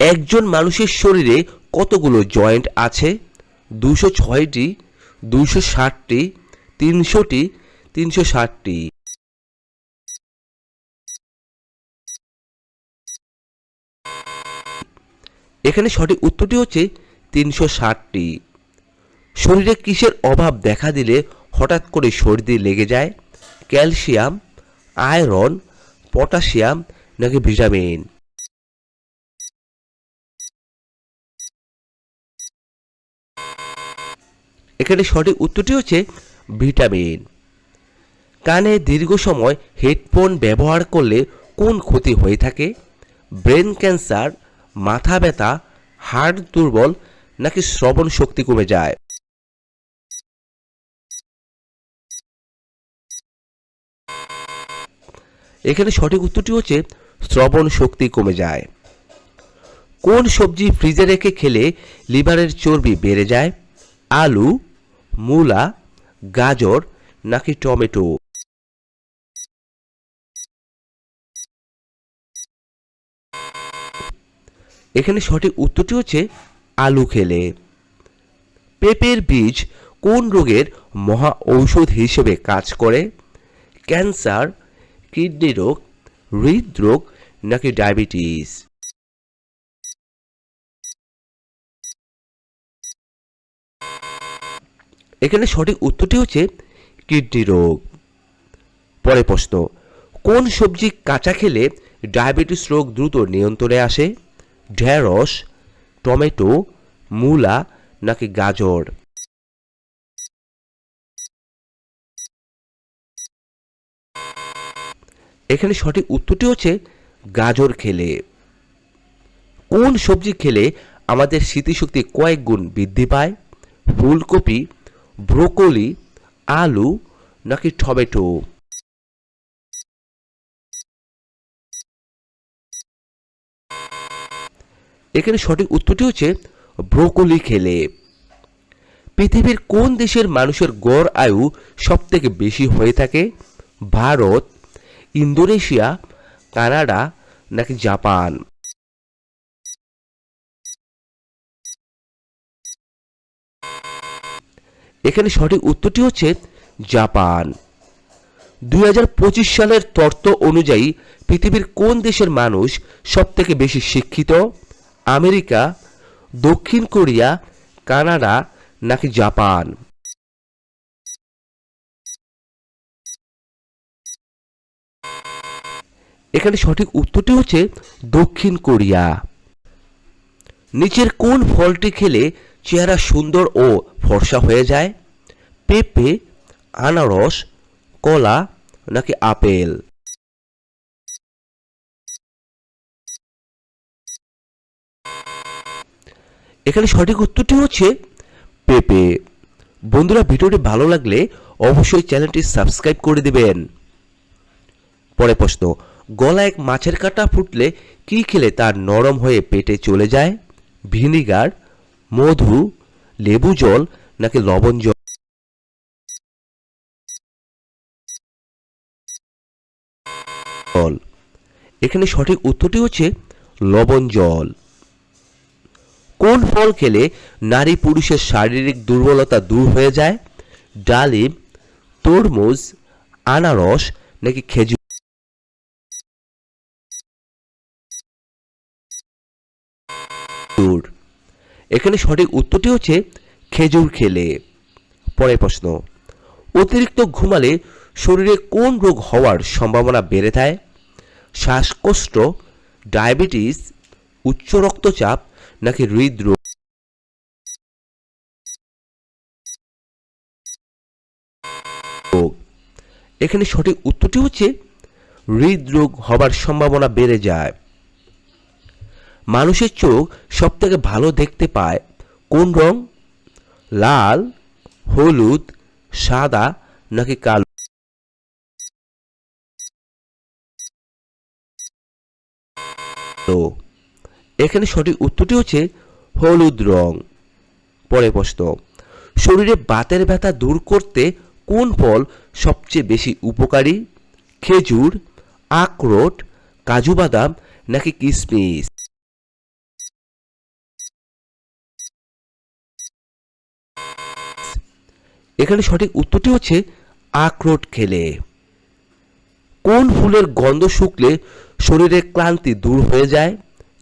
একজন মানুষের শরীরে কতগুলো জয়েন্ট আছে? দুশো ছয়টি দুশো ষাটটি, তিনশোটি, তিনশো ষাটটি। এখানে সঠিক উত্তরটি হচ্ছে তিনশো ষাটটি। শরীরে কিসের অভাব দেখা দিলে হঠাৎ করে সর্দি লেগে যায়? ক্যালসিয়াম, আয়রন, পটাশিয়াম নাকি ভিটামিন? এখানে সঠিক উত্তরটি হচ্ছে ভিটামিন। কানে দীর্ঘ সময় হেডফোন ব্যবহার করলে কোন ক্ষতি হয়ে থাকে? ব্রেন ক্যান্সার, মাথা ব্যথা হার্ট দুর্বল নাকি শ্রবণ শক্তি কমে যায়? এখানে সঠিক উত্তরটি হচ্ছে শ্রবণ শক্তি কমে যায়। কোন সবজি ফ্রিজে রেখে খেলে লিভারের চর্বি বেড়ে যায়? আলু মূলা, গাজর, নাকি টমেটো? এখানে সঠিক উত্তরটি হচ্ছে আলু খেলে। পেঁপের বীজ কোন রোগের মহা ঔষধ হিসেবে কাজ করে? ক্যান্সার, কিডনি রোগ, হৃদরোগ, নাকি ডায়াবেটিস? এখানে সঠিক উত্তরটি হচ্ছে কিডনি রোগ। পরে প্রশ্ন, কোন সবজি কাঁচা খেলে ডায়াবেটিস রোগ দ্রুত নিয়ন্ত্রণে আসে? ঢেঁড়স, টমেটো, মূলা নাকি গাজর? এখানে সঠিক উত্তরটি হচ্ছে গাজর খেলে। কোন সবজি খেলে আমাদের স্মৃতিশক্তি কয়েক গুণ বৃদ্ধি পায়? ফুলকপি ব্রোকলি, আলু, নাকি টমেটো? এখানে সঠিক উত্তরটি হচ্ছে ব্রোকলি খেলে। পৃথিবীর কোন দেশের মানুষের গড় আয়ু সব থেকে বেশি হয়ে থাকে? ভারত, ইন্দোনেশিয়া, কানাডা, নাকি জাপান? এখানে সঠিক উত্তরটি হচ্ছে জাপান। দু হাজার পঁচিশ সালের তথ্য অনুযায়ী পৃথিবীর কোন দেশের মানুষ সব থেকে বেশি শিক্ষিত? আমেরিকা, দক্ষিণ কোরিয়া, কানাডা নাকি জাপান? এখানে সঠিক উত্তরটি হচ্ছে দক্ষিণ কোরিয়া। নিচের কোন ফলটি খেলে চেহারা সুন্দর ও ফর্সা হয়ে যায়। পেঁপে, আনারস, কলা নাকি আপেল? এখানে সঠিক উত্তরটি হচ্ছে পেঁপে। বন্ধুরা, ভিডিওটি ভালো লাগলে অবশ্যই চ্যানেলটি সাবস্ক্রাইব করে দিবেন। পরে প্রশ্ন গলা এক মাছের কাঁটা ফুটলে কি খেলে তার নরম হয়ে পেটে চলে যায়? ভিনিগার, মধু লেবু জল নাকি লবণ জল? এখানে সঠিক উত্তরটি হচ্ছে লবণ জল। কোন ফল খেলে নারী পুরুষের শারীরিক দুর্বলতা দূর হয়ে যায়? ডালিম, তরমুজ, আনারস নাকি খেজুর? এখানে সঠিক উত্তরটি হচ্ছে খেজুর খেলে। পরের প্রশ্ন, অতিরিক্ত ঘুমালে শরীরে কোন রোগ হওয়ার সম্ভাবনা বেড়ে যায়? শ্বাসকষ্ট, ডায়াবেটিস, উচ্চ রক্তচাপ নাকি হৃদরোগ? এখানে সঠিক উত্তরটি হচ্ছে হৃদরোগ হবার সম্ভাবনা বেড়ে যায়। মানুষের চোখ সব থেকে ভালো দেখতে পায় কোন রং? লাল, হলুদ, সাদা নাকি কালো? এখানে সঠিক উত্তরটি হচ্ছে হলুদ রং। পরে প্রশ্ন, শরীরে বাতের ব্যথা দূর করতে কোন ফল সবচেয়ে বেশি উপকারী? খেজুর, আখরোট, কাজু বাদাম নাকি কিশমিশ এখানে সঠিক উত্তরটি হচ্ছে আখরোট খেলে। কোন ফুলের গন্ধ শুকলে শরীরে ক্লান্তি দূর হয়ে যায়?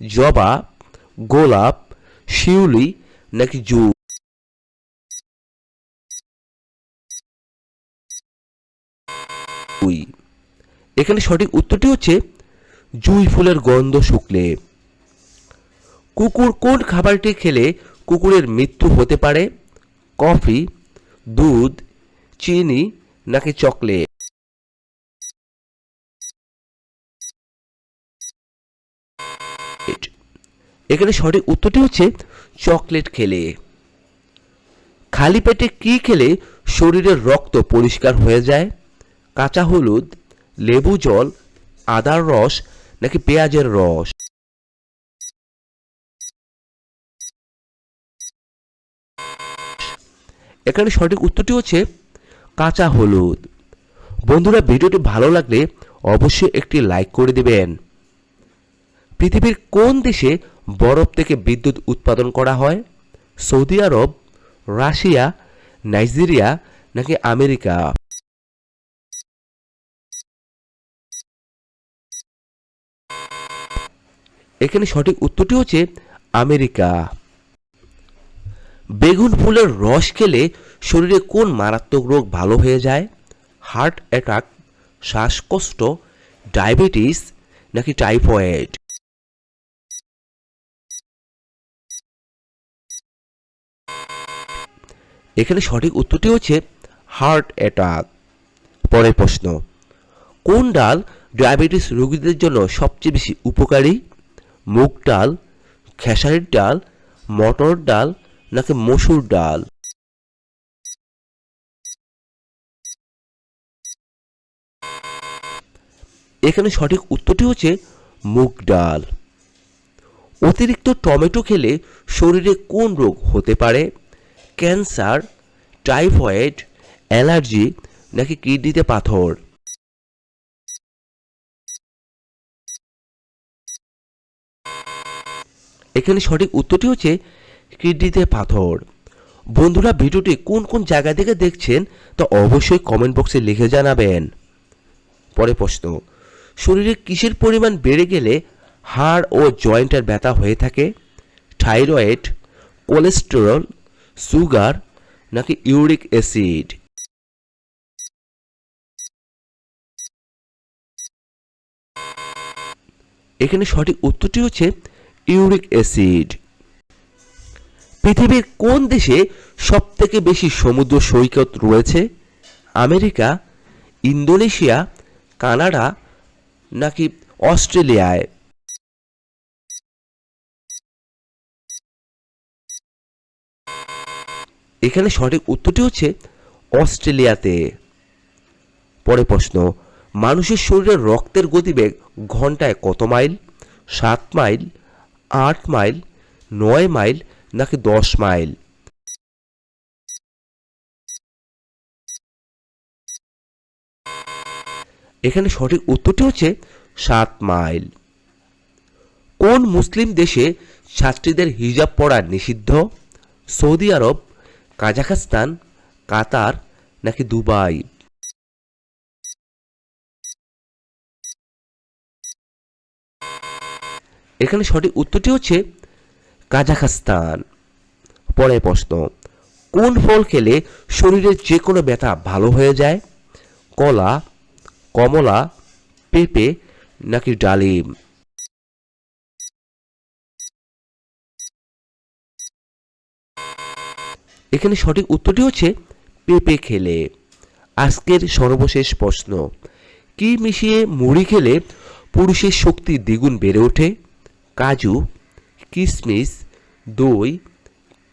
জবা গোলাপ, শিউলি নাকি জু? এখানে সঠিক উত্তরটি হচ্ছে জুই ফুলের গন্ধ শুকলে। কুকুর কোন খাবারটি খেলে কুকুরের মৃত্যু হতে পারে? কফি দুধ, চিনি নাকি চকলেট? এখানে সঠিক উত্তরটি হচ্ছে চকলেট খেলে। খালি পেটে কি খেলে শরীরের রক্ত পরিষ্কার হয়ে যায়? কাঁচা হলুদ, লেবু জল, আদার রস নাকি পেঁয়াজের রস? এখানে সঠিক উত্তরটি হচ্ছে কাঁচা হলুদ। বন্ধুরা, ভিডিওটি ভালো লাগলে অবশ্যই একটি লাইক করে দেবেন। পৃথিবীর কোন দেশে বরফ থেকে বিদ্যুৎ উৎপাদন করা হয়? সৌদি আরব, রাশিয়া, নাইজেরিয়া নাকি আমেরিকা? এখানে সঠিক উত্তরটি হচ্ছে আমেরিকা। বেগুন ফুলের রস খেলে শরীরে কোন মারাত্মক রোগ ভালো হয়ে যায়? হার্ট অ্যাটাক, শ্বাসকষ্ট, ডায়াবেটিস নাকি টাইফয়েড? এখানে সঠিক উত্তরটি হচ্ছে হার্ট অ্যাটাক। পরের প্রশ্ন, কোন ডাল ডায়াবেটিস রোগীদের জন্য সবচেয়ে বেশি উপকারী? মুগ ডাল, খেসারির ডাল, মটর ডাল নাকি মসুর ডাল? এখানে সঠিক উত্তরটি হচ্ছে মুগ ডাল। অতিরিক্ত টমেটো খেলে শরীরে কোন রোগ হতে পারে? ক্যান্সার, টাইফয়েড, অ্যালার্জি নাকি কিডনিতে পাথর? এখানে সঠিক উত্তরটি হচ্ছে কিডনিতে পাথর। বন্ধুরা, ভিডিওটি কোন কোন জায়গা থেকে দেখছেন তা অবশ্যই কমেন্ট বক্সে লিখে জানাবেন। পরে প্রশ্ন, শরীরে কিসের পরিমাণ বেড়ে গেলে হাড় ও জয়েন্টের ব্যথা হয়ে থাকে? থাইরয়েড, কোলেস্টেরল, সুগার নাকি ইউরিক অ্যাসিড? এখানে সঠিক উত্তরটি হচ্ছে ইউরিক অ্যাসিড। পৃথিবীর কোন দেশে সব থেকে বেশি সমুদ্র সৈকত রয়েছে? আমেরিকা, ইন্দোনেশিয়া, কানাডা, নাকি অস্ট্রেলিয়ায়? এখানে সঠিক উত্তরটি হচ্ছে অস্ট্রেলিয়াতে। পরে প্রশ্ন, মানুষের শরীরের রক্তের গতিবেগ ঘন্টায় কত মাইল? সাত মাইল, আট মাইল, নয় মাইল নাকি দশ মাইল? এখানে সঠিক উত্তরটি হচ্ছে সাত মাইল। কোন মুসলিম দেশে ছাত্রীদের হিজাব পরা নিষিদ্ধ? সৌদি আরব, কাজাখস্তান, কাতার নাকি দুবাই? এখানে সঠিক উত্তরটি হচ্ছে কাজাখস্তান। পরের প্রশ্ন, কোন ফল খেলে শরীরের যে কোনো ব্যথা ভালো হয়ে যায়? কলা, কমলা, পেঁপে নাকি ডালিম? এখানে সঠিক উত্তরটি হচ্ছে পেঁপে খেলে। আজকের সর্বশেষ প্রশ্ন, কি মিশিয়ে মুড়ি খেলে পুরুষের শক্তি দ্বিগুণ বেড়ে ওঠে? কাজু কিশমিশ দই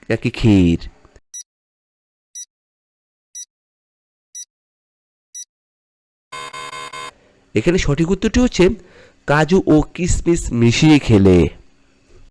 নাকি ক্ষীর? এখানে সঠিক উত্তরটি হচ্ছে কাজু ও কিশমিশ মিশিয়ে খেলে।